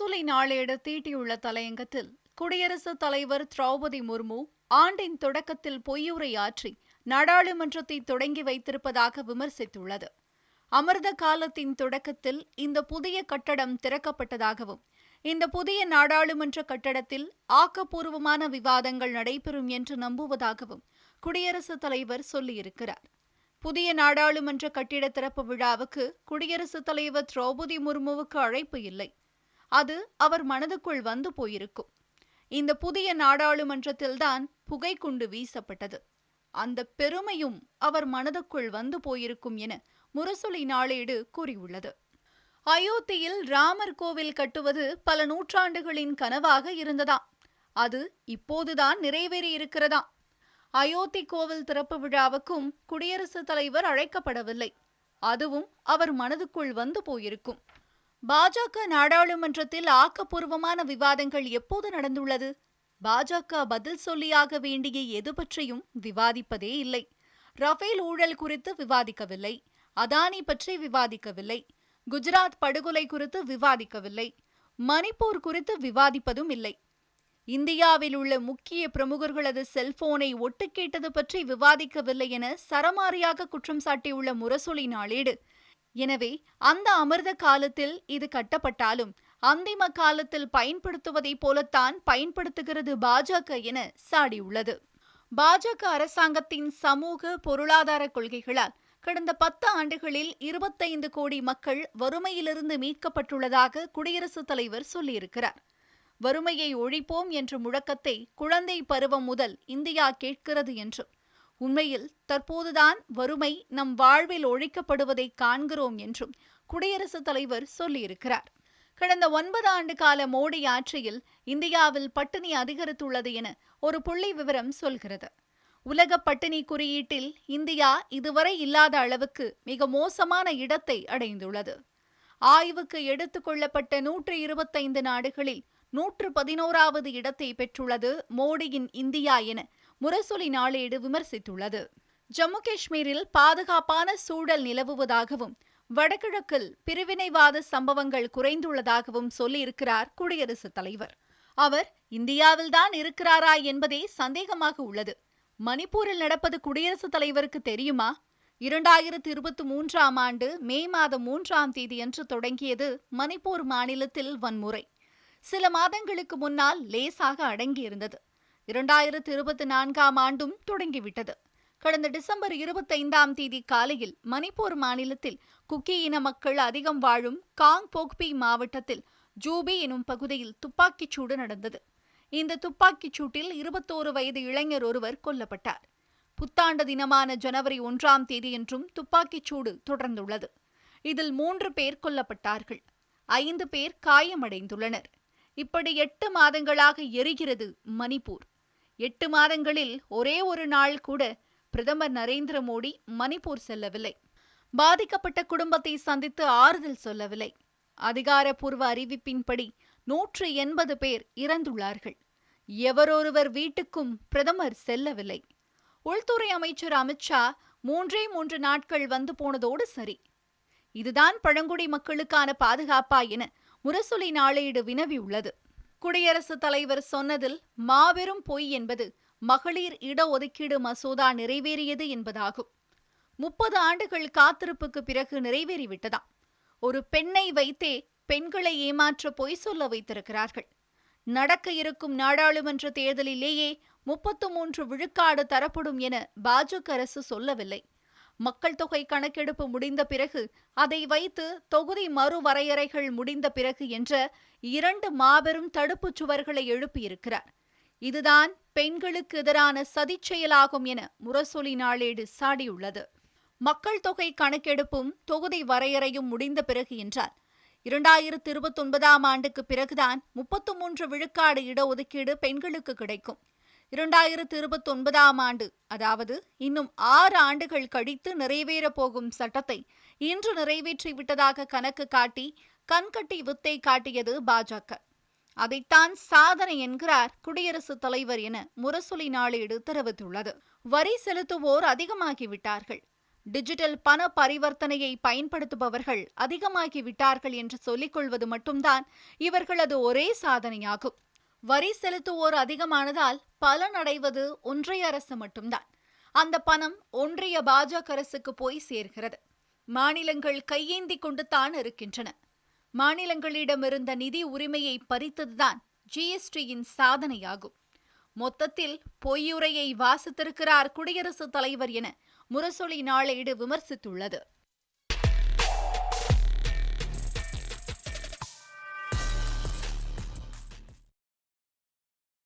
முரசொலி நாளேடு தீட்டியுள்ள தலையங்கத்தில் குடியரசுத் தலைவர் திரௌபதி முர்மு ஆண்டின் தொடக்கத்தில் பொய்யுரையாற்றி நாடாளுமன்றத்தை தொடங்கி வைத்திருப்பதாக விமர்சித்துள்ளது. அமிர்த காலத்தின் தொடக்கத்தில் இந்த புதிய கட்டடம் திறக்கப்பட்டதாகவும் இந்த புதிய நாடாளுமன்ற கட்டடத்தில் ஆக்கப்பூர்வமான விவாதங்கள் நடைபெறும் என்று நம்புவதாகவும் குடியரசுத் தலைவர் சொல்லியிருக்கிறார். புதிய நாடாளுமன்ற கட்டிட திறப்பு விழாவுக்கு குடியரசுத் தலைவர் திரௌபதி முர்முவுக்கு அழைப்பு இல்லை. அது அவர் மனதுக்குள் வந்து போயிருக்கும். இந்த புதிய நாடாளுமன்றத்தில்தான் புகைக்குண்டு வீசப்பட்டது. அந்த பெருமையும் அவர் மனதுக்குள் வந்து போயிருக்கும் என முரசொலி நாளேடு கூறியுள்ளது. அயோத்தியில் ராமர் கோவில் கட்டுவது பல நூற்றாண்டுகளின் கனவாக இருந்ததாம் அது இப்போதுதான் நிறைவேறியிருக்கிறதாம் அயோத்தி கோவில் திறப்பு விழாவுக்கும் குடியரசுத் தலைவர் அழைக்கப்படவில்லை. அதுவும் அவர் மனதுக்குள் வந்து போயிருக்கும். பாஜக நாடாளுமன்றத்தில் ஆக்கப்பூர்வமான விவாதங்கள் எப்போது நடந்துள்ளது? பாஜக பதில் சொல்லியாக வேண்டிய எது பற்றியும் விவாதிப்பதே இல்லை. ரஃபேல் ஊழல் குறித்து விவாதிக்கவில்லை. அதானி பற்றி விவாதிக்கவில்லை. குஜராத் படுகொலை குறித்து விவாதிக்கவில்லை. மணிப்பூர் குறித்து விவாதிப்பதும் இல்லை. இந்தியாவில் உள்ள முக்கிய பிரமுகர்களது செல்போனை ஒட்டு கேட்டது பற்றி விவாதிக்கவில்லை என சரமாரியாக குற்றம் சாட்டியுள்ள முரசொலி நாளேடு எனவே அந்த அமிர்த காலத்தில் இது கட்டப்பட்டாலும் அந்திம காலத்தில் பயன்படுத்துவதைப் போலத்தான் பயன்படுத்துகிறது பாஜக என சாடியுள்ளது. பாஜக அரசாங்கத்தின் சமூக பொருளாதார கொள்கைகளால் கடந்த பத்து ஆண்டுகளில் இருபத்தைந்து கோடி மக்கள் வறுமையிலிருந்து மீட்கப்பட்டுள்ளதாக குடியரசுத் தலைவர் சொல்லியிருக்கிறார். வறுமையை ஒழிப்போம் என்ற முழக்கத்தை குழந்தை பருவம் முதல் இந்தியா கேட்கிறது என்றும் உண்மையில் தற்போதுதான் வறுமை நம் வாழ்வில் ஒழிக்கப்படுவதை காண்கிறோம் என்றும் குடியரசுத் தலைவர் சொல்லியிருக்கிறார். கடந்த ஒன்பது ஆண்டு கால மோடி ஆட்சியில் இந்தியாவில் பட்டினி அதிகரித்துள்ளது என ஒரு புள்ளி விவரம் சொல்கிறது. உலக பட்டினி குறியீட்டில் இந்தியா இதுவரை இல்லாத அளவுக்கு மிக மோசமான இடத்தை அடைந்துள்ளது. ஆய்வுக்கு எடுத்துக் கொள்ளப்பட்ட நூற்று இருபத்தைந்து நாடுகளில் நூற்று பதினோராவது இடத்தை பெற்றுள்ளது மோடியின் இந்தியா என முரசொலி நாளேடு விமர்சித்துள்ளது. ஜம்மு காஷ்மீரில் பாதுகாப்பான சூழல் நிலவுவதாகவும் வடகிழக்கில் பிரிவினைவாத சம்பவங்கள் குறைந்துள்ளதாகவும் சொல்லியிருக்கிறார் குடியரசுத் தலைவர். அவர் இந்தியாவில்தான் இருக்கிறாரா என்பதே சந்தேகமாக உள்ளது. மணிப்பூரில் நடப்பது குடியரசுத் தலைவருக்கு தெரியுமா? இரண்டாயிரத்து இருபத்தி மூன்றாம் ஆண்டு மே மாதம் மூன்றாம் தேதியன்று தொடங்கியது மணிப்பூர் மாநிலத்தில் வன்முறை. சில மாதங்களுக்கு முன்னால் லேசாக அடங்கியிருந்தது. இரண்டாயிரத்து இருபத்தி நான்காம் ஆண்டும் தொடங்கிவிட்டது. கடந்த டிசம்பர் இருபத்தைந்தாம் தேதி காலையில் மணிப்பூர் மாநிலத்தில் குக்கி இன மக்கள் அதிகம் வாழும் காங் போக்பி மாவட்டத்தில் ஜூபி எனும் பகுதியில் துப்பாக்கிச் சூடு நடந்தது. இந்த துப்பாக்கிச் சூட்டில் இருபத்தோரு வயது இளைஞர் ஒருவர் கொல்லப்பட்டார். புத்தாண்டு தினமான ஜனவரி ஒன்றாம் தேதியன்றும் துப்பாக்கிச் சூடு தொடர்ந்துள்ளது. இதில் மூன்று பேர் கொல்லப்பட்டார்கள். ஐந்து பேர் காயமடைந்துள்ளனர். இப்படி எட்டு மாதங்களாக எரிகிறது மணிப்பூர். எட்டு மாதங்களில் ஒரே ஒரு நாள் கூட பிரதமர் நரேந்திர மோடி மணிப்பூர் செல்லவில்லை. பாதிக்கப்பட்ட குடும்பத்தை சந்தித்து ஆறுதல் சொல்லவில்லை. அதிகாரப்பூர்வ அறிவிப்பின்படி நூற்று எண்பது பேர் இறந்துள்ளார்கள். எவரொருவர் வீட்டுக்கும் பிரதமர் செல்லவில்லை. உள்துறை அமைச்சர் அமித்ஷா மூன்றே மூன்று நாட்கள் வந்து போனதோடு சரி. இதுதான் பழங்குடி மக்களுக்கான பாதுகாப்பா என முரசொலி நாளேடு வினவியுள்ளது. குடியரசுத் தலைவர் சொன்னதில் மாபெரும் பொய் என்பது மகளிர் இடஒதுக்கீடு மசோதா நிறைவேறியது என்பதாகும். முப்பது ஆண்டுகள் காத்திருப்புக்கு பிறகு நிறைவேறிவிட்டதாம். ஒரு பெண்ணை வைத்தே பெண்களை ஏமாற்ற பொய் சொல்ல வைத்திருக்கிறார்கள். நடக்க இருக்கும் நாடாளுமன்ற தேர்தலிலேயே முப்பத்து மூன்று விழுக்காடு தரப்படும் என பாஜக அரசு சொல்லவில்லை. மக்கள் தொகை கணக்கெடுப்பு முடிந்த பிறகு அதை வைத்து தொகுதி மறுவரையறைகள் முடிந்த பிறகு என்ற இரண்டு மாபெரும் தடுப்புச் சுவர்களை எழுப்பியிருக்கிறார். இதுதான் பெண்களுக்கு எதிரான சதிச்செயலாகும் என முரசொலி நாளேடு சாடியுள்ளது. மக்கள் தொகை கணக்கெடுப்பும் தொகுதி வரையறையும் முடிந்த பிறகு என்றால் இரண்டாயிரத்து இருபத்தொன்பதாம் ஆண்டுக்கு பிறகுதான் முப்பத்து மூன்று விழுக்காடு இடஒதுக்கீடு பெண்களுக்கு கிடைக்கும். இரண்டாயிரத்து இருபத்தொன்பதாம் ஆண்டு அதாவது இன்னும் ஆறு ஆண்டுகள் கழித்து நிறைவேறப் போகும் சட்டத்தை இன்று நிறைவேற்றிவிட்டதாக கணக்கு காட்டி கண்கட்டி வித்தை காட்டியது பாஜக. அதைத்தான் சாதனை என்கிறார் குடியரசுத் தலைவர் என முரசொலி நாளேடு தெரிவித்துள்ளது. வரி செலுத்துவோர் அதிகமாகிவிட்டார்கள் டிஜிட்டல் பண பரிவர்த்தனையை பயன்படுத்துபவர்கள் அதிகமாகிவிட்டார்கள் என்று சொல்லிக் கொள்வது மட்டும்தான் இவர்களது ஒரே சாதனையாகும். வரி செலுத்துவோர் அதிகமானதால் பலனடைவது ஒன்றிய அரசு மட்டும்தான். அந்த பணம் ஒன்றிய பாஜக அரசுக்கு போய் சேர்கிறது. மாநிலங்கள் கையேந்தி கொண்டு தான் இருக்கின்றன. மாநிலங்களிடமிருந்த நிதி உரிமையை பறித்ததுதான் ஜிஎஸ்டியின் சாதனையாகும். மொத்தத்தில் பொய்யுரையை வாசித்திருக்கிறார் குடியரசுத் தலைவர் என முரசொலி நாளேடு விமர்சித்துள்ளது.